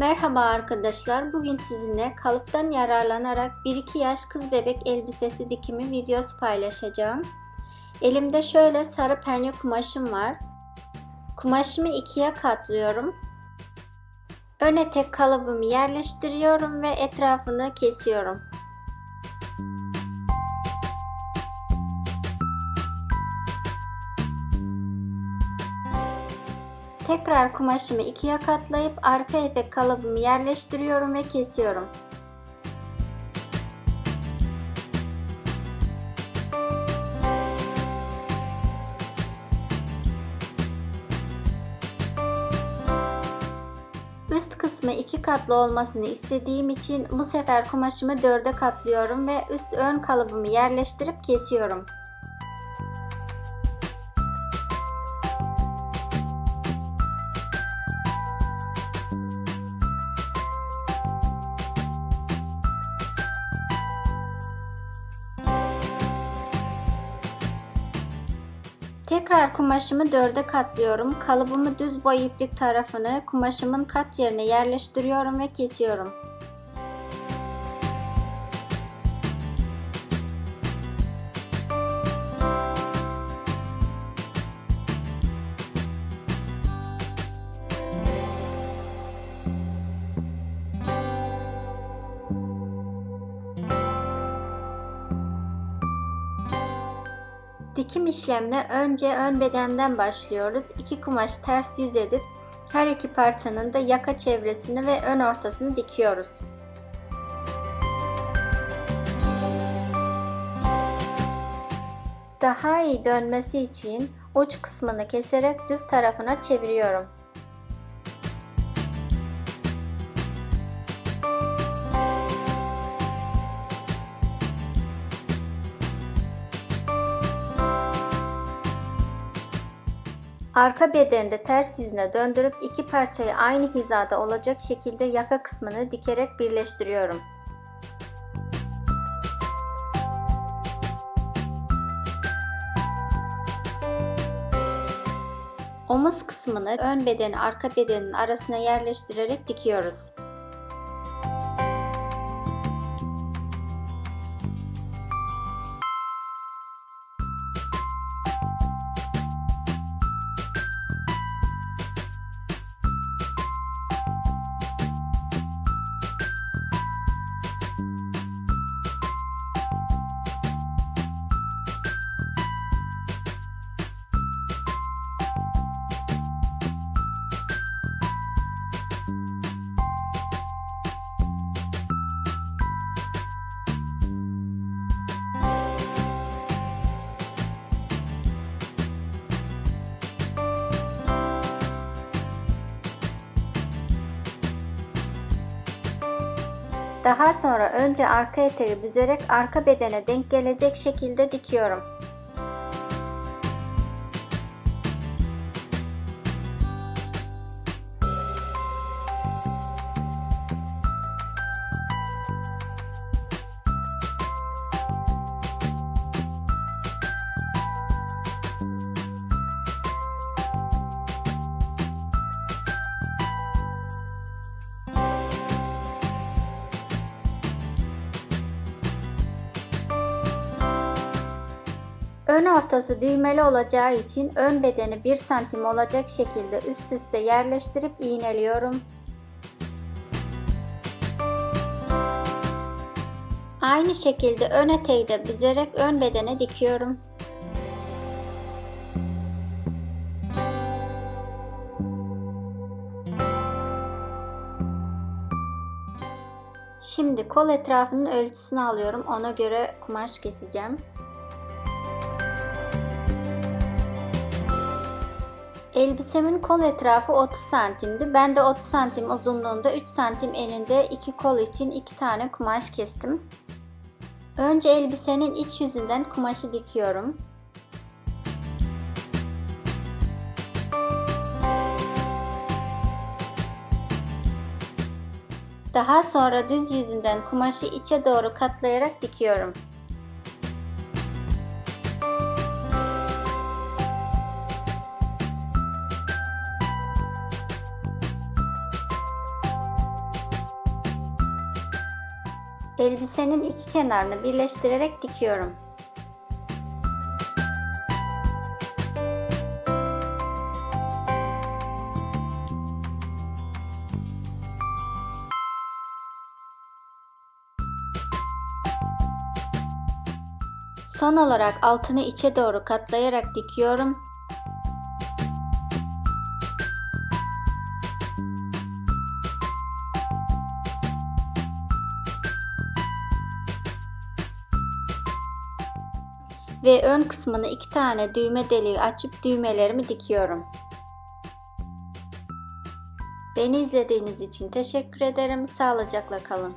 Merhaba arkadaşlar. Bugün sizinle kalıptan yararlanarak 1-2 yaş kız bebek elbisesi dikimi videosu paylaşacağım. Elimde şöyle sarı penye kumaşım var. Kumaşımı ikiye katlıyorum. Ön etek kalıbımı yerleştiriyorum ve etrafını kesiyorum. Tekrar kumaşımı ikiye katlayıp arka etek kalıbımı yerleştiriyorum ve kesiyorum. Üst kısmı iki katlı olmasını istediğim için bu sefer kumaşımı dörde katlıyorum ve üst ön kalıbımı yerleştirip kesiyorum. Tekrar kumaşımı dörde katlıyorum. Kalıbımı düz boy iplik tarafını kumaşımın kat yerine yerleştiriyorum ve kesiyorum. Dikim işlemine önce ön bedenden başlıyoruz. İki kumaş ters yüz edip her iki parçanın da yaka çevresini ve ön ortasını dikiyoruz. Daha iyi dönmesi için uç kısmını keserek düz tarafına çeviriyorum. Arka bedeni de ters yüzüne döndürüp iki parçayı aynı hizada olacak şekilde yaka kısmını dikerek birleştiriyorum. Omuz kısmını ön bedeni arka bedenin arasına yerleştirerek dikiyoruz. Daha sonra önce arka eteği büzerek arka bedene denk gelecek şekilde dikiyorum. Ön ortası düğmeli olacağı için ön bedeni 1 santim olacak şekilde üst üste yerleştirip iğneliyorum. Aynı şekilde ön eteği de büzerek ön bedene dikiyorum. Şimdi kol etrafının ölçüsünü alıyorum. Ona göre kumaş keseceğim. Elbisemin kol etrafı 30 santimdi. Ben de 30 santim uzunluğunda 3 santim eninde iki kol için iki tane kumaş kestim. Önce elbisenin iç yüzünden kumaşı dikiyorum. Daha sonra düz yüzünden kumaşı içe doğru katlayarak dikiyorum. Elbisenin iki kenarını birleştirerek dikiyorum. Son olarak altını içe doğru katlayarak dikiyorum. Ve ön kısmını iki tane düğme deliği açıp düğmelerimi dikiyorum. Beni izlediğiniz için teşekkür ederim. Sağlıcakla kalın.